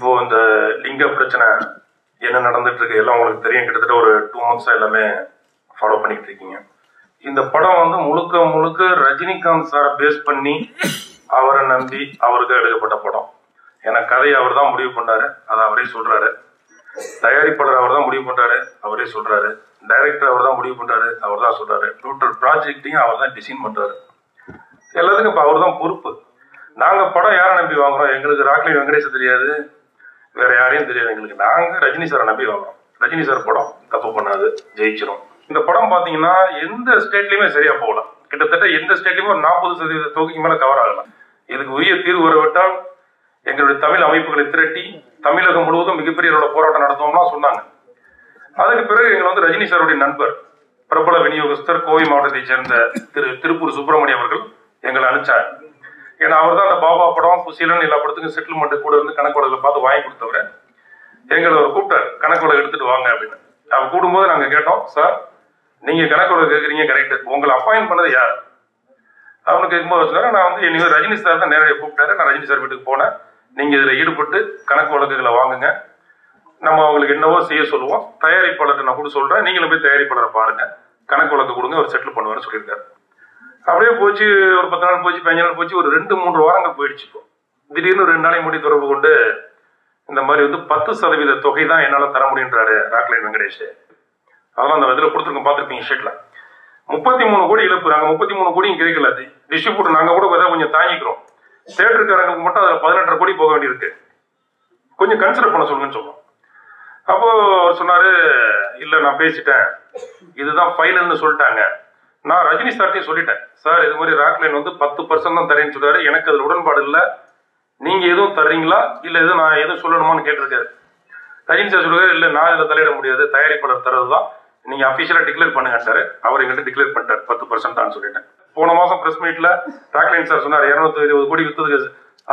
இப்போ இந்த லிங்க பிரச்சனை என்ன நடந்துட்டு இருக்கு எல்லாம் உங்களுக்கு தெரியும். கிட்டத்தட்ட ஒரு டூ மந்த்ஸா எல்லாமே ஃபாலோ பண்ணிட்டு இருக்கீங்க. இந்த படம் வந்து முழுக்க முழுக்க ரஜினிகாந்த் சாரை பேஸ் பண்ணி அவரை நம்பி அவருக்கு எடுக்கப்பட்ட படம். ஏன்னா கதையை அவர் தான் முடிவு பண்ணாரு. அதை அவரே சொல்றாரு. தயாரிப்பாளர் அவர் தான் முடிவு பண்றாரு. அவரே சொல்றாரு. டைரக்டர் அவர் தான் முடிவு பண்றாரு. அவர் தான் சொல்றாரு. டோட்டல் ப்ராஜெக்டையும் அவர் தான் டிசைன் பண்றாரு. எல்லாத்துக்கும் இப்போ அவர் தான் பொறுப்பு. நாங்க படம் யாரை நம்பி வாங்குறோம்? எங்களுக்கு ராக்லி வெங்கடேஷ் தெரியாது. வேற யாரையும் தெரியாது எங்களுக்கு. நாங்க ரஜினி சாரை நம்பி வாங்குறோம் ரஜினி சார் படம் தப்பு பண்ணாது ஜெயிச்சிடும் இந்த படம் பாத்தீங்கன்னா எந்த ஸ்டேட்லயுமே சரியா போகல. கிட்டத்தட்ட எந்த ஸ்டேட்லயுமே ஒரு நாற்பது சதவீத தொகைக்கு மேல கவர் ஆகல. இதுக்கு உரிய தீர்வு வரவிட்டால் எங்களுடைய தமிழ் அமைப்புகளை திரட்டி தமிழகம் முழுவதும் மிகப்பெரிய அளவுல போராட்டம் நடத்துவோம்னா சொன்னாங்க. அதுக்கு பிறகு எங்களை வந்து ரஜினி சாருடைய நண்பர் பிரபல விநியோகஸ்தர் கோவை மாவட்டத்தைச் சேர்ந்த திரு திருப்பூர் சுப்பிரமணியம் அவர்கள் எங்களை அனுப்பிச்சாங்க ஏன்னா அவர் தான் அந்த பாபா படம் புசீலன் எல்லா படத்துக்கும் செட்டில்மெண்ட் கூட இருந்து கணக்கு பார்த்து வாங்கி கொடுத்தவர். எங்களை அவர் கூப்பிட்டார் கணக்கு எடுத்துட்டு வாங்க அப்படின்னு. அவர் கூடும்போது நாங்க கேட்டோம் சார் நீங்க கணக்கு கேட்குறீங்க கரெக்ட் உங்களை அப்பாயின்ட் பண்ணது யார்? அவனுக்கு கேட்கும்போது சொன்னாரு நான் வந்து என்னைய ரஜினி சார் தான் நேரடியாக கூப்பிட்டாரு. நான் ரஜினி சார் வீட்டுக்கு போனேன். நீங்க இதுல ஈடுபட்டு கணக்கு வழக்குகளை வாங்குங்க. நம்ம அவங்களுக்கு என்னவோ செய்ய சொல்லுவோம். தயாரிப்பாளர்கிட்ட நான் கூட சொல்றேன். நீங்களும் போய் தயாரிப்பாளரை பாருங்க. கணக்கு வழக்கு கொடுங்க அவர் செட்டில் பண்ணுவார்னு சொல்லியிருக்காரு. அப்படியே போச்சு ஒரு பத்து நாள் போச்சு பதினஞ்சு நாள் போச்சு ஒரு ரெண்டு மூன்று வாரங்கள் போயிடுச்சு இப்போ. திடீர்னு ரெண்டு நாளைக்கு முடி தொடர்பு கொண்டு இந்த மாதிரி வந்து பத்து சதவீத தொகை தான் என்னால் தர முடியுன்றாரு ராக்லைன் வெங்கடேஷ். அதெல்லாம் அந்த இதில் கொடுத்துருக்கோம் பார்த்துருப்பீங்க ஷீட்ல முப்பத்தி மூணு கோடி இழப்பு நாங்கள் முப்பத்தி மூணு கோடியும் கிடைக்கல அது. டிஸ்ட்ரிபியூட்டர் நாங்கள் கூட ஏதாவது கொஞ்சம் தாங்கிக்கிறோம். தேட்டருக்காரங்களுக்கு மட்டும் அதில் பதினெட்டரை கோடி போக வேண்டியிருக்கு. கொஞ்சம் கன்சிடர் பண்ண சொல்லுங்கன்னு சொல்லுவோம் அப்போ அவர் சொன்னாரு இல்லை நான் பேசிட்டேன். இதுதான் ஃபைனல்னு சொல்லிட்டாங்க. நான் ரஜினி சார்ட்டையும் சொல்லிட்டேன். சார் இது மாதிரி ராக்லைன் வந்து பத்து பர்சன்ட் தான் தரேன்னு சொல்றாரு. எனக்கு அதுல உடன்பாடு இல்லை. நீங்க எதுவும் தர்றீங்களா? இல்ல எதுவும் நான் எதுவும் சொல்லணுமான்னு கேட்டிருக்காரு. ரஜினி சார் சொல்றாரு இல்ல நான் இதுல தலையிட முடியாது. தயாரிப்பாளர் தரதுதான் நீங்க அபிஷியலா டிக்ளேர் பண்ணுங்க சார் அவர் எங்கிட்ட டிக்ளேர் பண்ணிட்டார். பத்து பர்சன்ட் தான் சொல்லிட்டேன் போன மாசம் பிரஸ் மீட்ல ராக்லைன் சார் சொன்னார் இருநூத்தி இருபது கோடி வித்ததுக்கு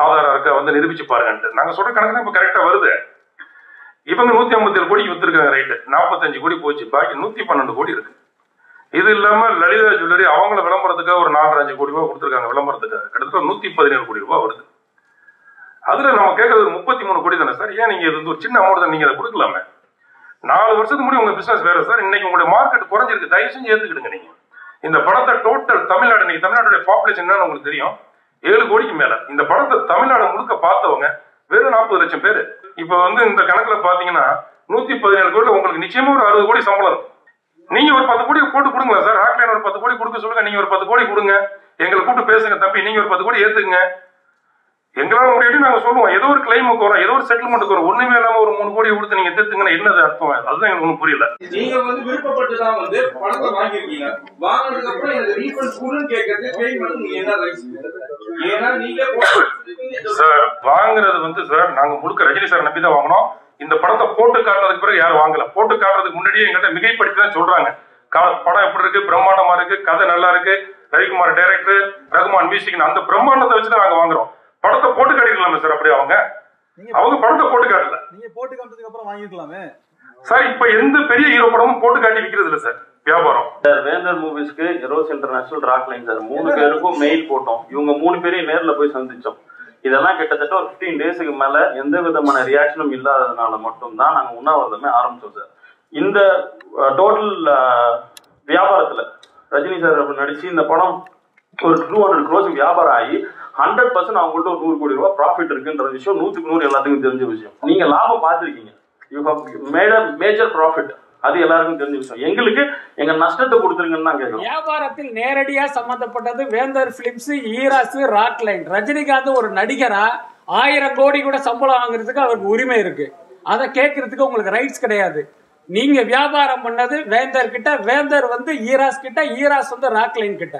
ஆதாரம் இருக்க. வந்து நிரூபிச்சு பாருங்கன்ட்டு. நாங்க சொல்ற கணக்கு இப்ப கரெக்டா வருது. இவங்க நூத்தி ஐம்பத்தி ஏழு கோடிக்கு வித்துருக்காங்க ரைட்டு நாற்பத்தஞ்சு கோடி போச்சு. பாக்கி நூத்தி பன்னெண்டு கோடி இருக்கு. இது இல்லாம லலிதா ஜுவல்லரி அவங்கள விளம்பரத்துக்காக ஒரு நாலரை அஞ்சு கோடி ரூபாய் கொடுத்துருக்காங்க விளம்பரத்துக்காக. கிட்டத்தட்ட நூத்தி பதினேழு கோடி ரூபாய் வருது. அதுல நம்ம கேட்கறது முப்பத்தி மூணு கோடி தானே சார்? ஏன் நீங்க இது வந்து ஒரு சின்ன அமௌண்ட் தான் நீங்க அதை கொடுக்கலாமே? நாலு வருஷத்துக்கு முன்னாடி உங்க பிசினஸ் வேற சார். இன்னைக்கு உங்களுடைய மார்க்கெட் குறைஞ்சிருக்கு. தயவு செஞ்சு ஏத்துக்கிடுங்க நீங்க. இந்த படத்தை டோட்டல் தமிழ்நாடு இன்னைக்கு தமிழ்நாட்டுடைய பாப்புலேஷன் என்னன்னு உங்களுக்கு தெரியும். ஏழு கோடிக்கு மேல. இந்த படத்தை தமிழ்நாடு முழுக்க பார்த்தவங்க வெறும் நாற்பது லட்சம் பேர். இப்ப வந்து இந்த கணக்குல பாத்தீங்கன்னா நூத்தி பதினேழு கோடி உங்களுக்கு நிச்சயமா ஒரு அறுபது கோடி சம்பளம் இருக்கும் நீங்க ஒரு பத்து கோடி போட்டு கொடுங்க சார். ஹாக்லைன் ஒரு பத்து கோடி கொடுக்க சொல்லுங்க. நீங்க ஒரு பத்து கோடி கொடுங்க. எங்களை கூப்பிட்டு பேசுங்க தம்பி. நீங்க ஒரு பத்து கோடி ஏத்துக்குங்க. எங்களால முடியாது நாங்க சொல்லுவோம். ஏதோ ஒரு கிளைமுக்கு வரும் ஏதோ ஒரு செட்டில்மெண்ட்டுக்கு வரும் ஒண்ணுமே இல்லாம ஒரு மூணு கோடி கொடுத்து நீங்க எதிர்த்துங்கன்னா என்னது அர்த்தம்? அதுதான் எனக்கு ஒன்றும் புரியல. நீங்க வந்து விருப்பப்பட்டு தான் வந்து பணத்தை வாங்கிருக்கீங்க வாங்கினதுக்கு அப்புறம் எனக்கு ரீஃபண்ட் கொடுன்னு கேட்கறது பண்ண நீங்க என்ன ரைட்ஸ் ஏன்னா நீங்க சார் வாங்குறது வந்து சார் நாங்க முழுக்க ரஜினி சார் நம்பி தான் வாங்கினோம். இந்த படத்தை போட்டு காட்டுறதுக்கு பிறகு யாரும் வாங்கல. போட்டு காட்டுறதுக்கு முன்னாடியே எங்கள்கிட்ட மிகைப்படுத்தி தான் சொல்றாங்க. படம் எப்படி இருக்கு? பிரம்மாண்டமா இருக்கு. கதை நல்லா இருக்கு. ரவிக்குமார் டைரக்டர் ரகுமான் மியூசிக் அந்த பிரம்மாண்டத்தை வச்சு தான் நாங்க வாங்குறோம். படத்தை போட்டு காட்டிடலாமே சார் அப்படியே அவங்க. அவங்க படத்தை போட்டு காட்டல. நீங்க போட்டு காமிச்சதுக்கு அப்புறம் வாங்கிருக்கலாமே சார் இப்ப எந்த பெரிய ஹீரோ படமும் போட்டு காட்டி விக்கிறது இல்ல சார் வியாபாரம். சார் வேந்தர் மூவிஸ்க்கு எரோஸ் இன்டர்நேஷனல் ராக்லைன் சார். மூணு பேருக்கும் மெயில் போட்டோம். இவங்க மூணு பேரையும் நேர்ல போய் சந்திச்சோம். இதெல்லாம் கிட்டத்தட்ட ஒரு 15 டேஸுக்கு மேல எந்த விதமான ரியாக்ஷனும் இல்லாததுனால மட்டும்தான் நாங்க உண்ணாவிரதமே ஆரம்பிச்சோம் சார். இந்த டோட்டல் வியாபாரத்துல ரஜினி சார் அப்படி நடிச்சு இந்த படம் ஒரு டூ ஹண்ட்ரட் க்ரோஸ் வியாபாரம் ஆகி ஹண்ட்ரட் பர்சன்ட் அவங்கள்ட்ட ஒரு நூறு கோடி ரூபாய் ப்ராஃபிட் இருக்குன்ற விஷயம் நூற்றுக்கு நூறு எல்லாத்துக்கும் தெரிஞ்ச விஷயம். நீங்க லாபம் பார்த்துருக்கீங்க. You have made a major profit அது எல்லாருக்கும் தெரிஞ்ச விஷயம். எங்களுக்கு எங்க நஷ்டத்தை கொடுத்துருங்கன்னு தான் கேட்கணும் வியாபாரத்தில் நேரடியா சம்பந்தப்பட்டது வேந்தர் பிலிம்ஸ் ஈராஸ் ராக்லைன் ரஜினிகாந்த் ஒரு நடிகரா ஆயிரம் கோடி கூட சம்பளம் வாங்குறதுக்கு அவருக்கு உரிமை இருக்கு. அதை கேட்கறதுக்கு உங்களுக்கு ரைட்ஸ் கிடையாது. நீங்க வியாபாரம் பண்ணது வேந்தர் கிட்ட வேந்தர் வந்து ஈராஸ் கிட்ட ஈராஸ் வந்து ராக்லைன் கிட்ட.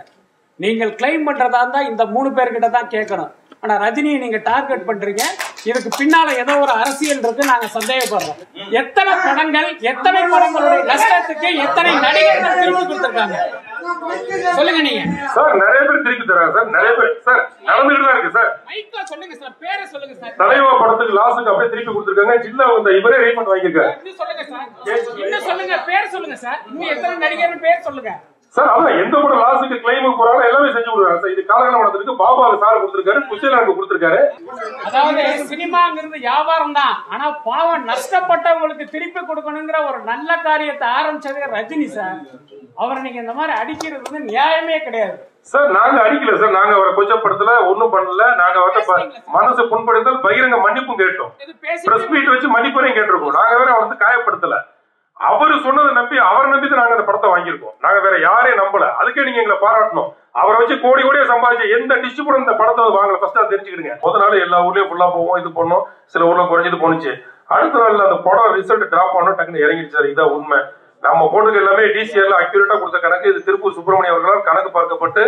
நீங்கள் கிளைம் பண்றதா இருந்தா இந்த மூணு பேர்கிட்ட தான் கேட்கணும். ஆனா ரஜினியை நீங்க டார்கெட் பண்றீங்க. இதுக்கு பின்னால ஏதோ ஒரு அரசியல் இருக்கு நாங்க சந்தேகப்படுறோம். எத்தனை படங்கள் எத்தனை படங்களுடைய நஷ்டத்துக்கு எத்தனை நடிகர்கள் திருப்பி கொடுத்திருக்காங்க? சொல்லுங்க நீங்க. சார் நிறைய பேர் திருப்பி தராங்க சார். நிறைய பேர் சார் நடந்துகிட்டு தான் இருக்கு சார். மைக்கா சொல்லுங்க சார் பேரை சொல்லுங்க சார். தலைவா படத்துக்கு லாஸுக்கு அப்படியே திருப்பி கொடுத்துருக்காங்க. ஜில்லா வந்த இவரே ரீஃபண்ட் வாங்கியிருக்காரு. இன்னும் சொல்லுங்க சார். இன்னும் சொல்லுங்க பேர் சொல்லுங்க சார். இன்னும் எத்தனை நடிகர் பேர் சொல்லுங்க. சார் அதான் எந்த படம் இது காலகாலம் படத்துக்கு பாபாவுக்கு சார் கொடுத்துருக்காரு குஷேலானுக்கு கொடுத்துருக்காரு. அதாவது சினிமாங்கிறது வியாபாரம் தான் ஆனா பாவம் நஷ்டப்பட்டவங்களுக்கு திருப்பி கொடுக்கணுங்கிற ஒரு நல்ல காரியத்தை ஆரம்பிச்சது ரஜினி சார். அவரை நீங்க இந்த மாதிரி அடிக்கிறது வந்து நியாயமே கிடையாது. சார் நாங்க அடிக்கல சார் நாங்க அவரை கொச்சப்படுத்தல ஒண்ணும் பண்ணல. நாங்க அவர்ட்ட ப- மனசு புண்படுத்தல் பகிரங்க மன்னிப்பும் கேட்டோம். பிரஸ் மீட் வச்சு மன்னிப்பறையும் கேட்டிருக்கோம். நாங்க வேற வந்து காயப்படுத்தல. அவரு சொன்னதை நம்பி அவரை நம்பி தான் நாங்க அந்த படத்தை வாங்கியிருக்கோம். நாங்க வேற யாரையும் நம்பல. அதுக்கே நீங்க எங்களை பாராட்டணும். அவரை வச்சு கோடி கோடியா சம்பாதிச்சு எந்த டிஸ்ட்ரிபியூட் இந்த படத்தை வாங்கல? ஃபர்ஸ்ட் அதை தெரிஞ்சுக்கிடுங்க. முத நாள் எல்லா ஊர்லயும் ஃபுல்லா போவோம் இது பண்ணோம். சில ஊர்ல குறைஞ்சிட்டு போனுச்சு அடுத்த நாள்ல அந்த படம் ரிசல்ட் டிராப் ஆனோம் டக்குன்னு இறங்கிடுச்சு இதான் உண்மை. நம்ம போட்டுக்கு எல்லாமே டிசிஆர்ல அக்யூரேட்டா கொடுத்த கணக்கு. இது திருப்பூர் சுப்பிரமணியம் அவர்களால் கணக்கு பார்க்கப்பட்டு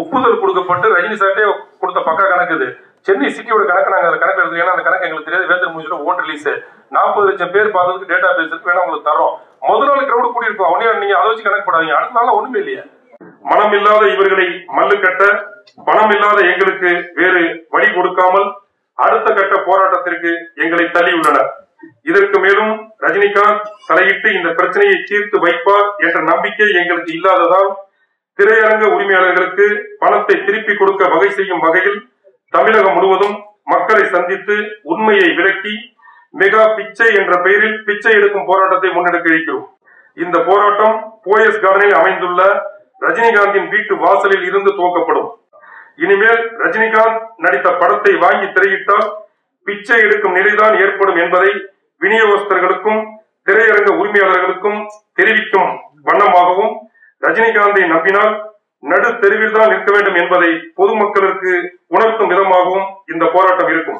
ஒப்புதல் கொடுக்கப்பட்டு ரஜினி சார்ட்டே கொடுத்த பக்கா கணக்கு இது. சென்னை சிட்டியோட கணக்கு நாங்க அந்த கணக்கு எடுத்து ஏன்னா அந்த கணக்கு எங்களுக்கு தெரியாது. வேந்தர் மூஞ்சில ஓன் ரிலீஸ் நாற்பது லட்சம் பேர் பார்த்ததுக்கு டேட்டா பேஸ் இருக்கு. வேணா உங்களுக்கு தரோம் முதல் நாள் கிரௌட் கூடி இருக்கும் அவனே நீங்க அதை வச்சு கணக்கு போடாதீங்க. அடுத்த நாள் ஒண்ணுமே இல்லையா. மனம் இல்லாத இவர்களை மல்லு கட்ட பணம் இல்லாத எங்களுக்கு வேறு வழி கொடுக்காமல் அடுத்த கட்ட போராட்டத்திற்கு எங்களை தள்ளியுள்ளனர் இதற்கு மேலும் ரஜினிகாந்த் தலையிட்டு இந்த பிரச்சனையை தீர்த்து வைப்பார் என்ற நம்பிக்கை எங்களுக்கு இல்லாததால் திரையரங்க உரிமையாளர்களுக்கு பணத்தை திருப்பி கொடுக்க வகை செய்யும் வகையில் தமிழகம் முழுவதும் மக்களை சந்தித்து உண்மையை விளக்கி மெகா பிச்சை என்ற பெயரில் பிச்சை எடுக்கும் போராட்டத்தை முன்னெடுக்க இருக்கிறோம். இந்த போராட்டம் போயஸ் கார்டனில் அமைந்துள்ள ரஜினிகாந்தின் வீட்டு வாசலில் இருந்து துவக்கப்படும். இனிமேல் ரஜினிகாந்த் நடித்த படத்தை வாங்கி திரையிட்டால் பிச்சை எடுக்கும் நிலைதான் ஏற்படும் என்பதை விநியோகஸ்தர்களுக்கும் திரையரங்க உரிமையாளர்களுக்கும் தெரிவிக்கும் வண்ணமாகவும் ரஜினிகாந்தை நம்பினால் நடு தெருவில் தான் நிற்க வேண்டும் என்பதை பொதுமக்களுக்கு உணர்த்தும் விதமாகவும் இந்த போராட்டம் இருக்கும்.